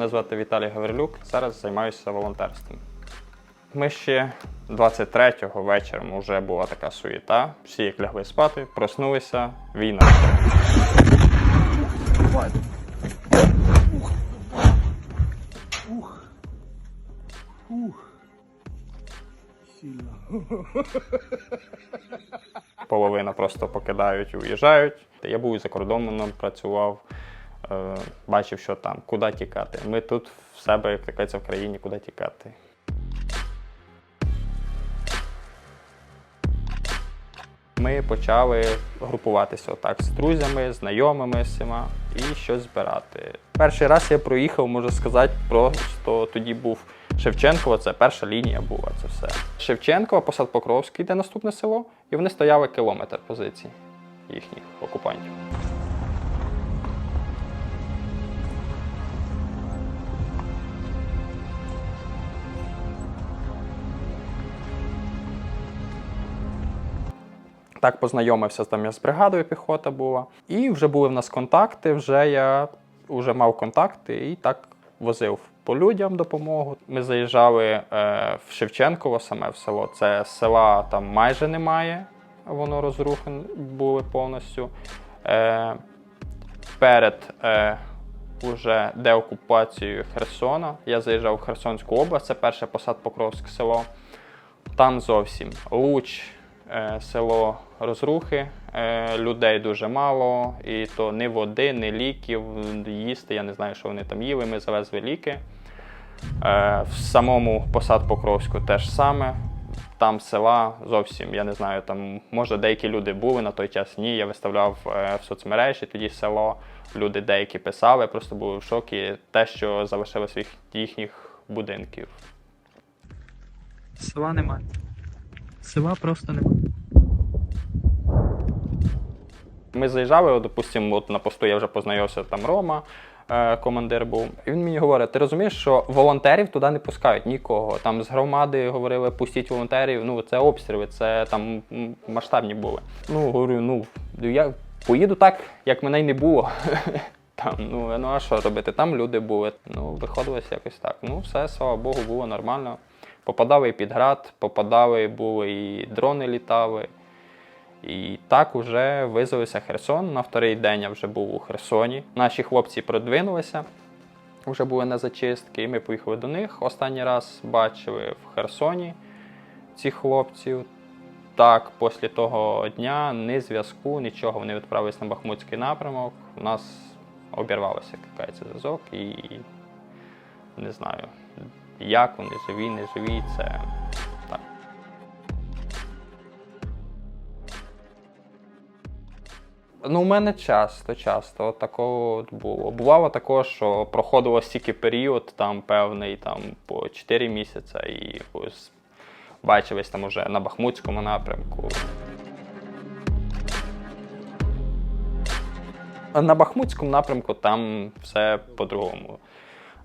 Мене звати Віталій Гаврилюк. Зараз займаюся волонтерством. Ми ще 23-го вечором вже була така суєта. Всі як лягли спати, проснулися, війна. Половина просто покидають уїжджають. Я був за кордоном, працював, е, бачив, що там, куди тікати. Ми тут в себе, як кажеться, в країні, куди тікати. Ми почали групуватися отак з друзями, знайомими всіма і щось збирати. Перший раз я проїхав, можу сказати, просто тоді був Шевченкова, це перша лінія була, це все. Шевченкова, посад Покровський, де наступне село, і вони стояли кілометр позицій їхніх окупантів. Так познайомився там я з бригадою, піхота була. І вже були в нас контакти. Вже я вже мав контакти і так возив по людям допомогу. Ми заїжджали е, в Шевченково, саме в село. Це села там майже немає, воно розрухане були повністю. Е, перед е, уже деокупацією Херсона я заїжджав в Херсонську область, це перше посад Покровське село. Там зовсім Луч, село Розрухи, е, людей дуже мало, і то ні води, ні ліків їсти. Я не знаю, що вони там їли. Ми завезли ліки. Е, В самому посад Покровську теж саме. Там села зовсім, я не знаю, там може деякі люди були на той час. Ні, я виставляв е, в соцмережі тоді село. Люди деякі писали, просто були в шокі. Те, що залишилось від їхніх будинків. Села немає. Села просто немає. Ми заїжджали, допустимо, от на посту я вже познайомився, там Рома, е, командир був. І він мені говорить: ти розумієш, що волонтерів туди не пускають нікого. Там з громади говорили, пустіть волонтерів. Ну це обстріли, це там масштабні були. Ну говорю, ну я поїду так, як мене й не було. Там, ну, ну а що робити? Там люди були. Ну, виходилося якось так. Ну, все, слава Богу, було нормально. Попадали і під град, попадали, були і дрони літали. І так вже визвалися Херсон. На вторий день я вже був у Херсоні. Наші хлопці продвинулися, вже були на зачистки, і ми поїхали до них. Останній раз бачили в Херсоні цих хлопців. Так, після того дня ні зв'язку, нічого. Вони відправились на Бахмутський напрямок. У нас обірвався якийсь зв'язок і не знаю, як вони живі, не живі. Це Ну, у мене часто, часто от такого от було. Бувало також, що проходило стільки період, там певний там по 4 місяці, і ось бачились там уже на Бахмутському напрямку. На Бахмутському напрямку там все по-другому.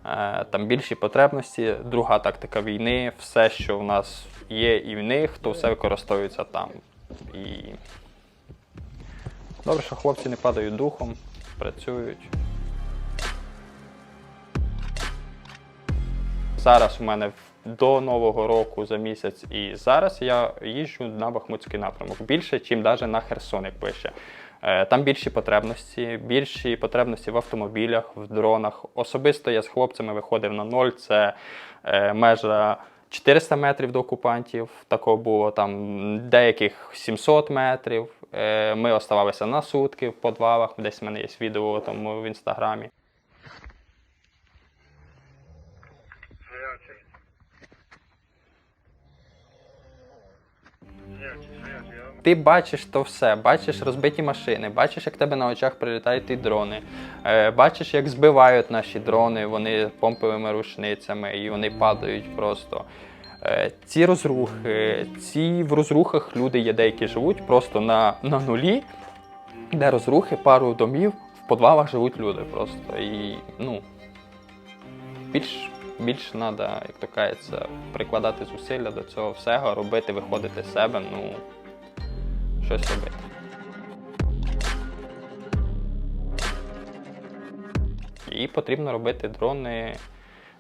Е, Там більші потребності, друга тактика війни, все, що в нас є і в них, то все використовується там. І Добре, що хлопці не падають духом, працюють. Зараз у мене до Нового року за місяць і зараз я їжджу на Бахмутський напрямок. Більше, ніж навіть на Херсон, як пише. Е, Там більші потребності, більші потребності в автомобілях, в дронах. Особисто я з хлопцями виходив на ноль. Це е, межа 400 метрів до окупантів. Такого було там деяких 700 метрів. Е, Ми оставалися на сутки в подвалах. Десь в мене є відео там в інстаграмі. Ти бачиш то все, бачиш розбиті машини, бачиш, як тебе на очах прилітають ті дрони, е, бачиш, як збивають наші дрони, вони помповими рушницями і вони падають просто. Е, ці розрухи, ці в розрухах люди є деякі живуть просто на, на нулі, де розрухи, пару домів, в подвалах живуть люди просто. І ну, більш, більш треба, як то кажеться, прикладати зусилля до цього всього, робити, виходити з себе, ну, щось робити. І потрібно робити дрони,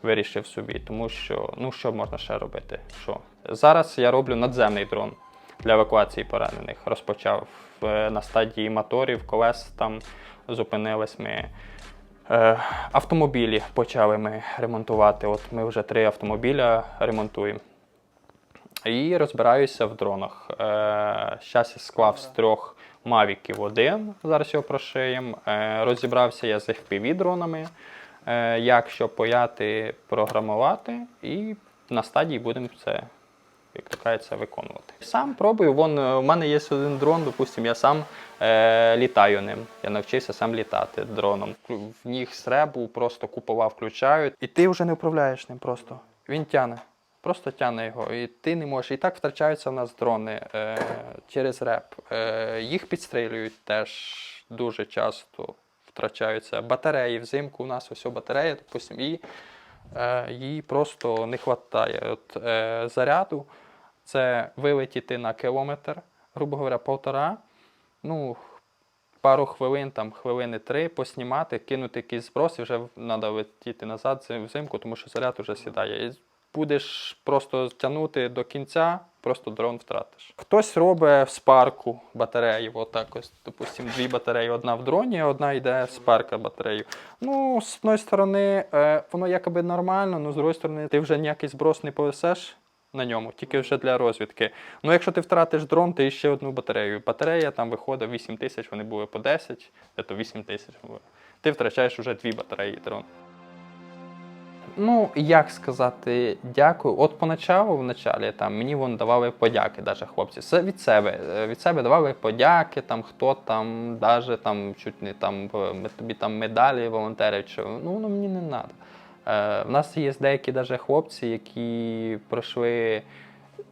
вирішив собі, тому що ну що можна ще робити? Що? Зараз я роблю надземний дрон для евакуації поранених. Розпочав е, на стадії моторів, колес там зупинились ми. Е, автомобілі почали ми ремонтувати. От ми вже три автомобіля ремонтуємо. І розбираюся в дронах. Е, Зараз я склав з трьох мавіків один, зараз його прошиємо. Е, розібрався я з FPV дронами, е, як що паяти, програмувати, і на стадії будемо це, як виконувати. Сам пробую. Вон е, у мене є один дрон, допустимо, я сам е, літаю ним. Я навчився сам літати дроном. В них сребу просто купова включають, і ти вже не управляєш ним просто. Він тяне. Просто тягне його, і ти не можеш. І так втрачаються в нас дрони е, через реп. Е, їх підстрілюють теж дуже часто втрачаються. Батареї взимку у нас ось батарея, допустим, і е, їй просто не вистачає. Е, заряду це вилетіти на кілометр, грубо говоря, полтора. Ну, пару хвилин, там хвилини три, поснімати, кинути якийсь зброс, і вже треба летіти назад взимку, тому що заряд вже сідає. І будеш просто тягнути до кінця, просто дрон втратиш. Хтось робить в спарку батареї, отак ось, допустимо, дві батареї, одна в дроні, одна йде в спарка батарею. Ну, з одної сторони, е, воно якоби нормально, ну з другої сторони, ти вже ніякий зброс не повесеш. На ньому, тільки вже для розвідки. Ну, якщо ти втратиш дрон, ти ще одну батарею. Батарея там виходить 8 тисяч, вони були по 10, то 8 тисяч. Ти втрачаєш вже дві батареї дрон. Ну, як сказати, дякую. От поначалу, в началі, там мені вон давали подяки, даже хлопці. Це від себе. е, Від себе давали подяки, там хто там, даже там чуть не там тобі там медалі волонтерів. Чи, ну воно мені не треба. Е, в нас є деякі даже хлопці, які пройшли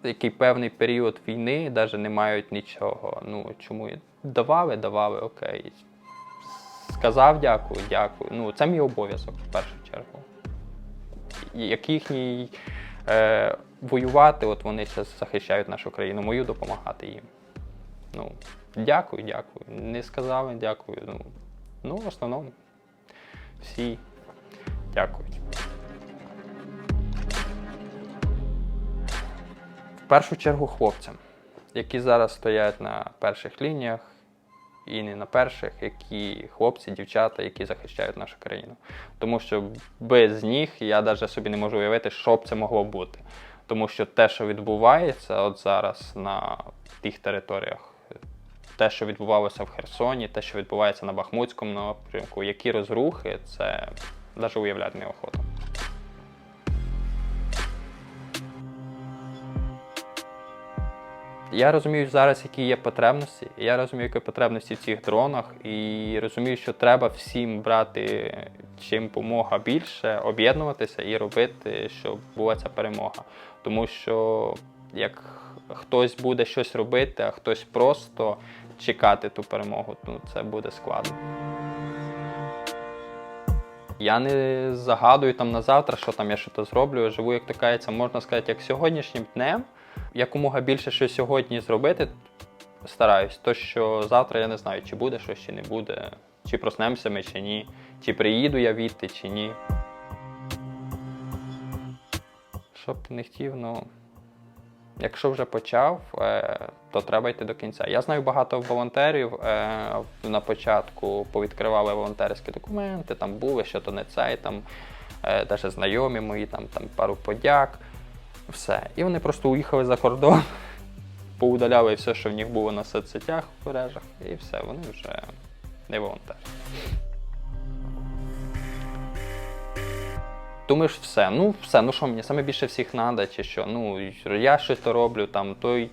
який певний період війни, навіть не мають нічого. Ну чому давали, давали, окей. Сказав дякую, дякую. Ну, це мій обов'язок в першу чергу як їхній е, воювати, от вони зараз захищають нашу країну, мою допомагати їм. Ну, дякую, дякую. Не сказали дякую. Ну, ну в основному всі дякують. В першу чергу хлопцям, які зараз стоять на перших лініях, і не на перших, які хлопці, дівчата, які захищають нашу країну. Тому що без них я навіть собі не можу уявити, що б це могло бути. Тому що те, що відбувається от зараз на тих територіях, те, що відбувалося в Херсоні, те, що відбувається на Бахмутському напрямку, які розрухи, це навіть уявляти неохота. Я розумію зараз, які є потребності. Я розумію, які потребності в цих дронах, і розумію, що треба всім брати чим помога більше, об'єднуватися і робити, щоб була ця перемога. Тому що як хтось буде щось робити, а хтось просто чекати ту перемогу, ну це буде складно. Я не загадую там на завтра, що там я щось зроблю. Я живу, як то кажеться, можна сказати, як сьогоднішнім днем. Якомога більше що сьогодні зробити, стараюсь. То, що завтра я не знаю, чи буде щось, чи не буде, чи проснемося ми, чи ні, чи приїду я відти, чи ні. Що б ти не хотів, ну. Якщо вже почав, е, то треба йти до кінця. Я знаю багато волонтерів е, на початку повідкривали волонтерські документи, там були, що то не цей, там е, навіть знайомі мої, там, там пару подяк, все. І вони просто уїхали за кордон, поудаляли все, що в них було на соцсетях, в мережах, і все, вони вже не волонтери. Думаєш, все, ну все, ну що мені саме більше всіх треба, чи що? Ну, я щось то роблю, там, той.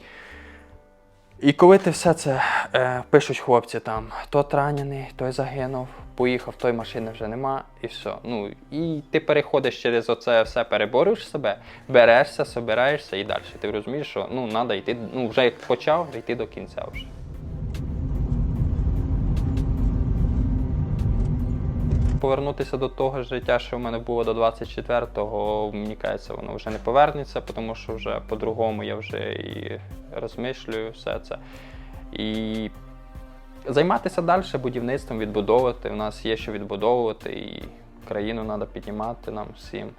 І коли ти все це е, пишуть хлопці, там, той ранений, той загинув, поїхав, той машини вже нема, і все. Ну, і ти переходиш через оце все, переборюєш себе, берешся, собираєшся і далі. Ти розумієш, що ну, треба йти, ну, вже як почав, йти до кінця вже. Повернутися до того життя, що в мене було до 24-го, мені кажеться, воно вже не повернеться, тому що вже по-другому я вже і розмишлюю все це. І займатися далі будівництвом, відбудовувати. У нас є що відбудовувати, і Країну треба піднімати нам всім.